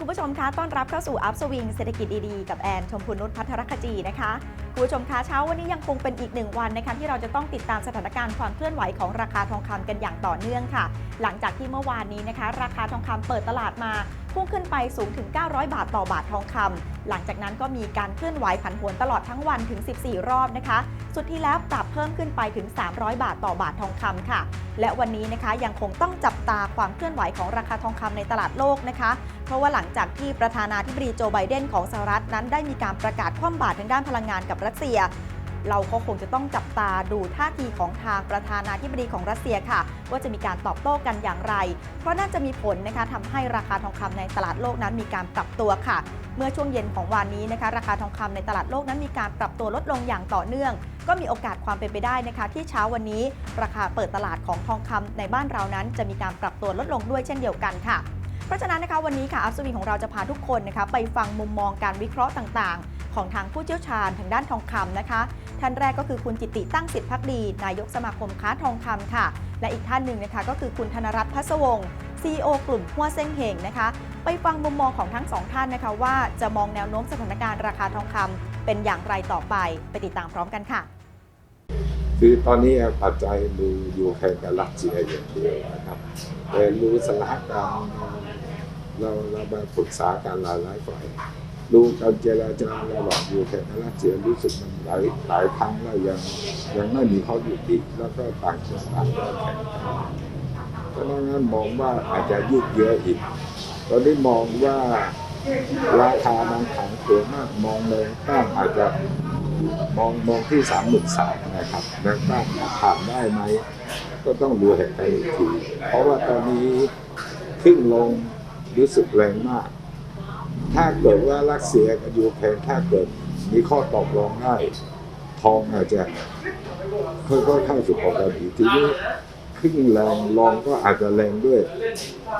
คุณผู้ชมคะต้อนรับเข้าสู่อัพสวิงเศรษฐกิจดีๆ กับแอนชมพูนุชพัทรคจีนะคะ คุณผู้ชมคะเช้าวันนี้ยังคงเป็นอีกหนึ่งวันนะคะที่เราจะต้องติดตามสถานการณ์ความเคลื่อนไหวของราคาทองคำกันอย่างต่อเนื่องค่ะ หลังจากที่เมื่อวานนี้นะคะ ราคาทองคำเปิดตลาดมาพุ่งขึ้นไปสูงถึง 900 บาทต่อบาททองคำหลังจากนั้นก็มีการเคลื่อนไหวผันผวนตลอดทั้งวันถึง 14 รอบนะคะ สุดที่แล้วปรับเพิ่มขึ้นไปถึง 300 บาทต่อบาททองคำค่ะ และวันนี้นะคะยังคงต้องจับตาความเคลื่อนไหวของราคาทองคำในตลาดโลกนะคะ เพราะว่าหลังจากที่ประธานาธิบดีโจไบเดนของสหรัฐนั้นได้มีการประกาศคว่ำบาตรทางด้านพลังงานกับรัสเซีย เราก็คงจะต้องจับตาดูท่าทีของทางประธานาธิบดีของรัสเซียค่ะ ว่าจะมีการตอบโต้กันอย่างไร เพราะน่าจะมีผลนะคะทำให้ราคาทองคำในตลาดโลกนั้นมีการปรับตัวค่ะ เมื่อช่วงเย็นของวันนี้นะคะราคาทองคำในตลาดโลกนั้นมีการปรับตัวลดลงอย่างต่อเนื่องก็มีโอกาสความเป็นไปได้นะคะ ที่เช้าวันนี้ ราคาเปิดตลาดของทองคำในบ้านเรานั้น จะมีการปรับตัวลดลงด้วยเช่นเดียวกันค่ะ เพราะฉะนั้นนะคะวันนี้ค่ะอัพสวีของเราจะพาทุกคนนะคะไปฟังมุมมองการวิเคราะห์ต่างๆ ของทางผู้เชี่ยวชาญทางด้านทองคำนะคะ ท่านแรกก็คือคุณจิตติตั้งสิทธิพักดี นายกสมาคมค้าทองคำค่ะ และอีกท่านหนึ่งนะคะก็คือคุณธนรัตน์พัสวงศ์ CEO กลุ่มหัวเซ้งเฮงนะคะ ไปฟังมุมมองของทั้งสองท่านนะคะ ว่าจะมองแนวโน้มสถานการณ์ราคาทองคำเป็นอย่างไรต่อไป ไปติดตามพร้อมกันค่ะคือตอนนี้ปัจจัยดูอยู่แข่งกับรัสเซียอย่างเดียวนะครับแต่รู้สถานการณ์ เราเรามาปรึกษากันหลายหลายฝ่ายดูการเจรจาระหว่างยูเครนกับรัสเซียรู้สึกมันหลายหลายครั้งแล้วยังยังไม่มีข้อยุติแล้วก็ต่างคนต่างก็แข่งกันเพราะงั้นมองว่าอาจจะยืดเยื้ออีกตอนนี้มองว่าราคามันขังตัวมากมองเลยต้านอาจจะมองมองที่สามหมื่นสามนะครับแล้วก็ผ่านได้ไหม ก็ต้องดูเหตุการณ์อีกทีเพราะว่าตอนนี้ขึ้นลง รู้สึกแรงมาก ถ้าเกิดว่ารัสเซียกับยูเครนถ้าเกิดมีข้อตกลงได้ทองอาจจะค่อยๆเข้าสู่ปกติทีนี้ขึ้นแรงลองก็อาจจะแรงด้วย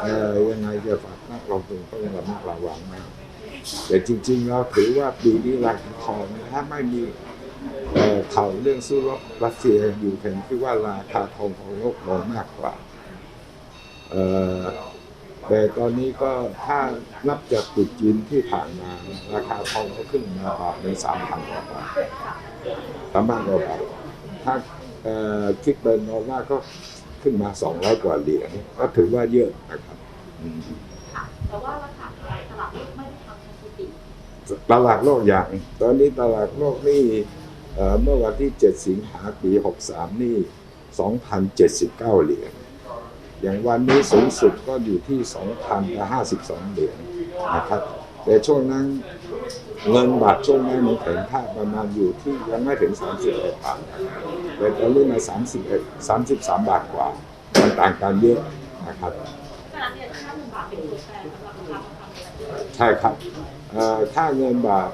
เอ่อยังไงจะฝากนักลงทุนก็ยังระมัดระวังนะแต่จริงๆเราถือว่าปีนี้ราคาทองถ้าไม่มีเข่าวเรื่องสู้รบรัสเซียยูเครนคิดว่าราคาทองของโลกลงมากกว่าเอ่อ แต่ตอนนี้ก็ถ้านับจากตุดจีนที่ผ่านมาราคาทองก็ขึ้นมาบาทเป็นสามพันกว่าบาทสามพันกว่าบาทถ้าคิดเป็นดอลลาก็ขึ้นมาสองร้อยกว่าเหรียญก็ถือว่าเยอะนะครับแต่ว่าราคาตลาดโลกไม่ได้ทำสถิติตลาดโลกอย่าง ตอนนี้ตลาดโลกนี่เอ่อเมื่อวันที่ 7 สิงหาปี 63 นี่ 2,079 เหรียญ อย่างวันนี้สูงสุดก็อยู่ที่ 2,052 เหรียญนะครับ แต่ช่วงนั้นเงินบาทช่วงนั้นมันแข็งค่าประมาณอยู่ที่ยังไม่ถึง 31 บาทแต่ตอนนี้มา 31 33 บาทกว่า มันต่างกันเยอะนะครับขณะนี้ค่าเงินบาทเป็นตัวแปรสำหรับราคาทองคำในประเทศใช่ครับเอ่อถ้าเงินบาท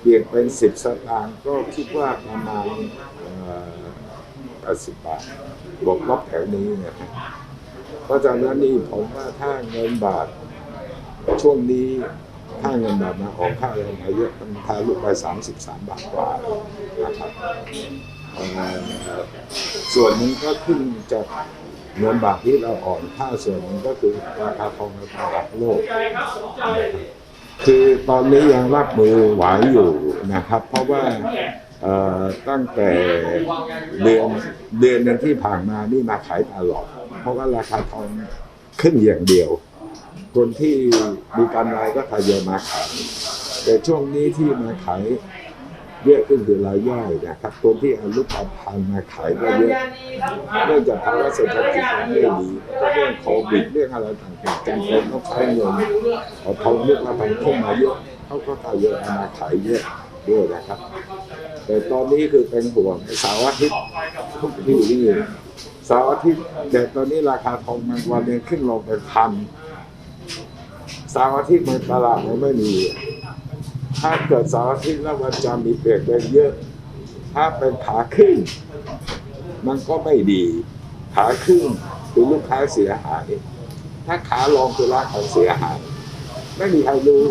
เปลี่ยนเป็น 10 สตางค์ก็คิดว่าประมาณเอ่อ80 บาทบวกลบแถวนี้นะครับ เพราะฉะนั้นนี่ผมว่าถ้าเงินบาท ช่วงนี้ถ้าเงินบาทมาออกค่าแรงมาเยอะมันทะลุไป33บสามบาทกว่านะครับส่วนนี้ก็ขึ้นจากเงินบาทที่เราอ่อนค่าส่วนนึงก็คือราคาทองในตลาดโลก คือตอนนี้ยังรับมือไหวอยู่นะครับ เพราะว่าตั้งแต่เดือนเดือนที่ผ่านมานี่มาขายตลอด เพราะว่าราคาทองขึ้นอย่างเดียว คนที่มีกำไรก็ทยอยมาขายแต่ช่วงนี้ที่มาขายเยอะขึ้นคือรายย่อยนะครับ คนที่เอารูปพันมาขายก็เยอะเนื่องจากภาวะเศรษฐกิจมันไม่ดีก็เรื่องโควิดเรื่องอะไรต่างๆจำเป็นต้องใช้เงินพอทองลูกละพันขึ้นมาเยอะเขาก็ทยอยอามาขายเยอะด้วยนะครับ แต่ตอนนี้คือเป็นห่วงสาร์อาทิตย์ทุกที่นี่ เสาร์อาทิตย์แต่ตอนนี้ราคาทองมันวันหนึงขึ้นลงเป็นพันเสาร์อาทิตย์มันตลาดมันไม่มี ถ้าเกิดเสาร์อาทิตย์แล้ววันจันทร์มีเปลี่ยนแปเยอะ ถ้าเป็นขาขึ้น มันก็ไม่ดี ขาขึ้นคือลูกค้าเสียหาย ถ้าขาลงคือร้านเขาเสียหาย ไม่มีใครรู้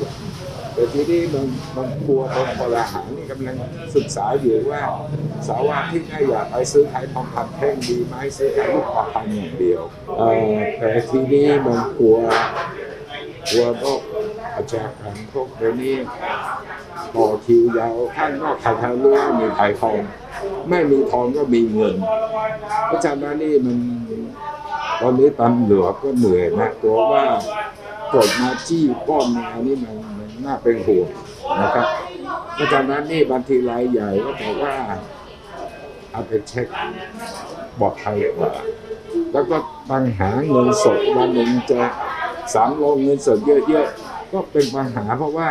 แต่ทีนี้มันมันกลัวคนบริหารนี่กำลังศึกษาอยู่ว่า สาวาที่ไม่อยากไปซื้อขายทองคำแท่งดีไหมซื้อขายลูกประพันอย่างเดียวแต่ทีนี้มันกลัวกลัวก็อาชญากรรมพวกเดี๋ยวนี้ต่อคิวยาวข้างนอกขายทางรู้ว่ามีขายทอง ไม่มีทองก็มีเงินเพราะฉะนั้นนี่มันตอนนี้ตำรวจก็เหนื่อยนะตัวว่ากดมาจี้ป้อมเนี่มัน น่าเป็นห่วงนะครับเพราะฉะนั้นนี่บางทีรายใหญ่ก็บอกว่าเอาไปเช็คปลอดภัยกว่า แล้วก็ปัญหาเงินสดวันหนึ่งจะสามโลงเงินสดเยอะๆ ก็เป็นปัญหาเพราะว่า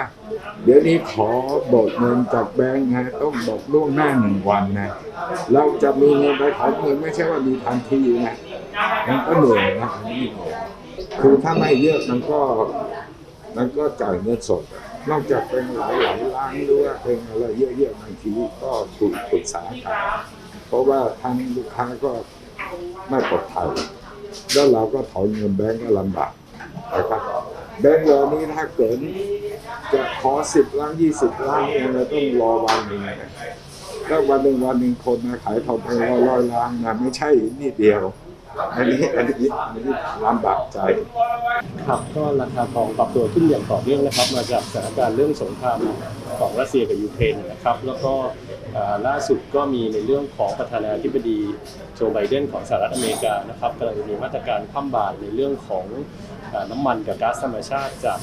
เดี๋ยวนี้ขอบิกเงินจากแบงค์นะต้องบอกล่วงหน้าหนึ่งวันนะ เราจะมีเงินไปขอเงินไม่ใช่ว่ามีทันทีนะมันก็เหนื่อยนะคือถ้าไม่เยอะมันก็ มันก็จ่ายเงินสด นอกจากเป็นหลายหลายล้านหรือว่าเป็นอะไรเยอะๆบางทีก็ถูกปรึกษากันเพราะว่าทางลูกค้าก็ไม่ปลอดภัยแล้วเราก็ถอนเงินแบงก์ก็ลำบากนะครับแบงก์เรานี้ถ้าเกิดจะขอสิบล้านยี่สิบล้านเนี่ยเราต้องรอวันหนึ่งนะแล้ววันหนึ่งวันหนึ่งคนมาขายทองไปร้อยร้อยล้านนะไม่ใช่นิดเดียว อันนี้อันนี้อันนี้ลำบากใจ ครับก็ราคาทองปรับตัวขึ้นอย่างต่อเนื่องนะครับ มาจากสถานการณ์เรื่องสงครามของรัสเซียกับยูเครนนะครับ แล้วก็ล่าสุดก็มีในเรื่องของประธานาธิบดีโจไบเดนของสหรัฐอเมริกานะครับกำลังมีมาตรการคว่ำบาตรในเรื่องของน้ำมันกับก๊าซธรรมชาติจาก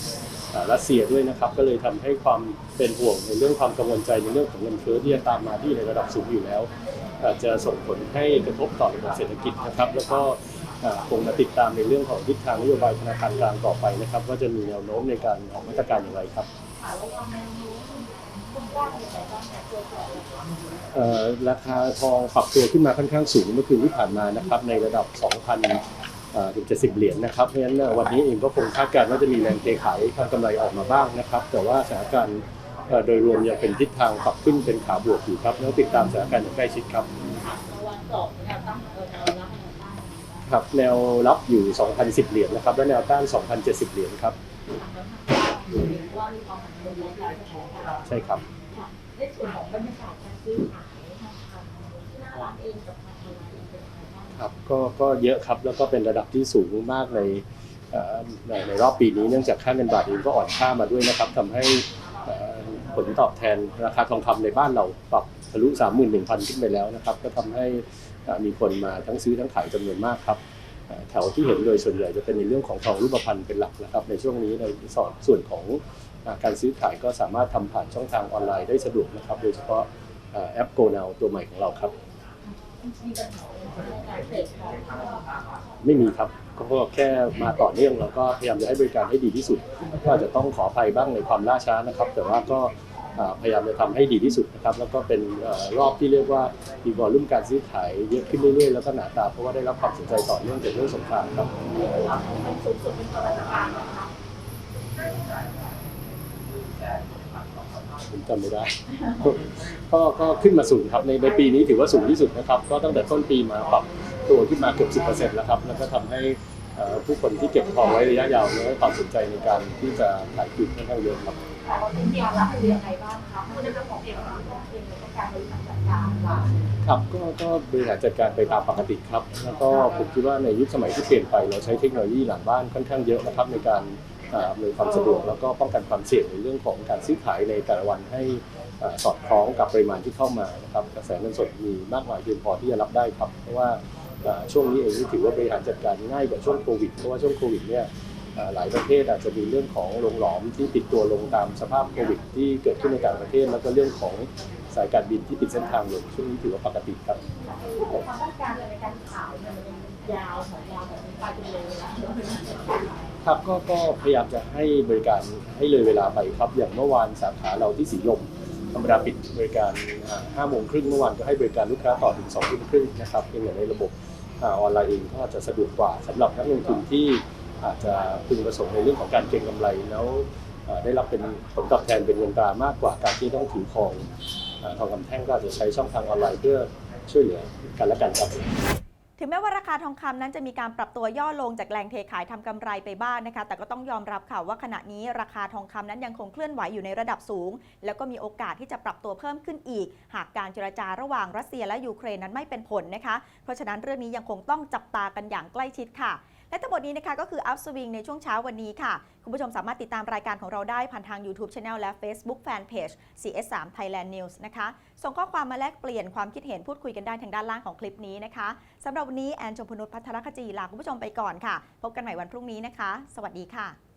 รัสเซียด้วยนะครับ ก็เลยทำให้ความเป็นห่วงในเรื่องความกังวลใจในเรื่องของเงินเฟ้อที่จะตามมาที่ในระดับสูงอยู่แล้ว อาจจะส่งผลให้กระทบต่อระบบเศรษฐกิจนะครับ แล้วก็คงมาติดตามในเรื่องของทิศทางนโยบายธนาคารกลางต่อไปนะครับว่าจะมีแนวโน้มในการออกมาตรการอย่างไรครับราคาทองปรับตัวขึ้นมาค่อนข้างสูงเมื่อคืนที่ผ่านมานะครับในระดับ 2,000ถึง70 เหรียญนะครับเพราะฉะนั้นวันนี้เองก็คงคาดการณ์ว่าจะมีแรงเทขายทำกำไรออกมาบ้างนะครับ แต่ว่าสถานการณ์ โดยรวมยังเป็นทิศทางปรับขึ้นเป็นขาบวกอยู่ครับ แล้วติดตามสถานการณ์อย่างใกล้ชิดครับครับแนวรับอยู่ 2,010 เหรียญนะครับ และแนวต้าน 2,070 เหรียญครับ ใช่ครับในส่วนของบรรยากาศการซื้อขายที่หน้าร้านเองกับทางออนไลน์เองเป็นยังไงบ้างครับก็ก็เยอะครับแล้วก็เป็นระดับที่สูงมากในในรอบปีนี้เนื่องจากค่าเงินบาทเองก็อ่อนค่ามาด้วยนะครับทำให้ ผลตอบแทนราคาทองคำในบ้านเราปรับทะลุ 31,000 ขึ้นไปแล้วนะครับ ก็ทำให้มีคนมาทั้งซื้อทั้งขายจำนวนมากครับแถวที่เห็นโดยส่วนใหญ่จะเป็นในเรื่องของทองรูปพรรณเป็นหลักนะครับ ในช่วงนี้ในส่วนของการซื้อขายก็สามารถทำผ่านช่องทางออนไลน์ได้สะดวกนะครับ โดยเฉพาะแอป Go Now ตัวใหม่ของเราครับ ไม่มีครับ ก็แค่มาต่อเนื่องแล้วก็พยายามจะให้บริการให้ดีที่สุด ก็อาจจะต้องขออภัยบ้างในความล่าช้านะครับ แต่ว่าก็พยายามจะทำให้ดีที่สุดนะครับ แล้วก็เป็นรอบที่เรียกว่ามีวอลลุ่มการซื้อขายเยอะขึ้นเรื่อยๆ แล้วก็หนาตาเพราะว่าได้รับความสนใจต่อเนื่องจากเรื่องสงครามครับมันสูงสุดเป็นประมาณการนะคะผมจำไม่ได้ ก็ก็ขึ้นมาสูงครับในในปีนี้ถือว่าสูงที่สุดนะครับ ก็ตั้งแต่ต้นปีมาปรับ ตัวขึ้นมาเกือบ10%แล้วครับ แล้วก็ทำให้เอ่อผู้คนที่เก็บทองไว้ระยะยาวเนี่ยให้ความสนใจในการที่จะขายคืนค่อนข้างเยอะครับแต่เราเป็นเดียวรับมือยังไงบ้างคะเพราะในเรื่องของเอกสารของเองแล้วก็การบริหารจัดการร้านครับก็ก็บริหารจัดการไปตามปกติครับ แล้วก็ผมคิดว่าในยุคสมัยที่เปลี่ยนไปเราใช้เทคโนโลยีหลังบ้านค่อนข้างเยอะนะครับในการอ่าอำนวยความสะดวกแล้วก็ป้องกันความเสี่ยงในเรื่องของการซื้อขายในแต่ละวันให้อ่าสอดคล้องกับปริมาณที่เข้ามานะครับกระแสเงินสดมีมากมายเพียงพอที่จะรับได้ครับ เพราะว่าอ่า ช่วงนี้เองนี่ถือว่าบริหารจัดการง่ายกว่าช่วงโควิดเพราะว่าช่วงโควิดเนี่ยอ่าหลายประเทศอาจจะมีเรื่องของโรงหลอมที่ปิดตัวลงตามสภาพโควิด ที่เกิดขึ้นในต่างประเทศ แล้วก็เรื่องของสายการบินที่ปิดเส้นทางลงช่วงนี้ถือว่าปกติครับความต้องการในการขายเนี่ยมันยาวของยาวแบบนี้ไปจนเลยแล้วครับก็ก็พยายามจะให้บริการให้เลยเวลาไปครับอย่างเมื่อวานสาขาเราที่สีลม ธรรมดาปิดบริการ5โมงครึ่งเมื่อวานก็ให้บริการลูกค้าต่อถึง2ทุ่มครึ่งนะครับเพียงแต่ในระบบออนไลน์เองก็อาจจะสะดวกกว่าสำหรับนักลงทุนที่อาจจะพึงประสงค์ในเรื่องของการเก็งกำไรแล้วได้รับเป็นผลตอบแทนเป็นเงินตรามากกว่าการที่ต้องถือครองทองคำแท่งก็อาจจะใช้ช่องทางออนไลน์เพื่อช่วยเหลือกันและกันครับ ถึงแม้ว่าราคาทองคำนั้นจะมีการปรับตัวย่อลงจากแรงเทขายทำกำไรไปบ้างนะคะ แต่ก็ต้องยอมรับค่ะว่าขณะนี้ราคาทองคำนั้นยังคงเคลื่อนไหวอยู่ในระดับสูง แล้วก็มีโอกาสที่จะปรับตัวเพิ่มขึ้นอีก หากการเจรจาระหว่างรัสเซียและยูเครนนั้นไม่เป็นผลนะคะ เพราะฉะนั้นเรื่องนี้ยังคงต้องจับตากันอย่างใกล้ชิดค่ะ และทั้งหมดนี้นะคะก็คือ Up Swing ในช่วงเช้าวันนี้ค่ะ คุณผู้ชมสามารถติดตามรายการของเราได้ผ่านทาง YouTube Channel และ Facebook Fanpage CS3 Thailand News นะคะ ส่งข้อความมาแลกเปลี่ยนความคิดเห็นพูดคุยกันได้ทางด้านล่างของคลิปนี้นะคะสำหรับวันนี้แอนชมพนุษย์พัทรคจีลาคุณผู้ชมไปก่อนค่ะ พบกันใหม่วันพรุ่งนี้นะคะ สวัสดีค่ะ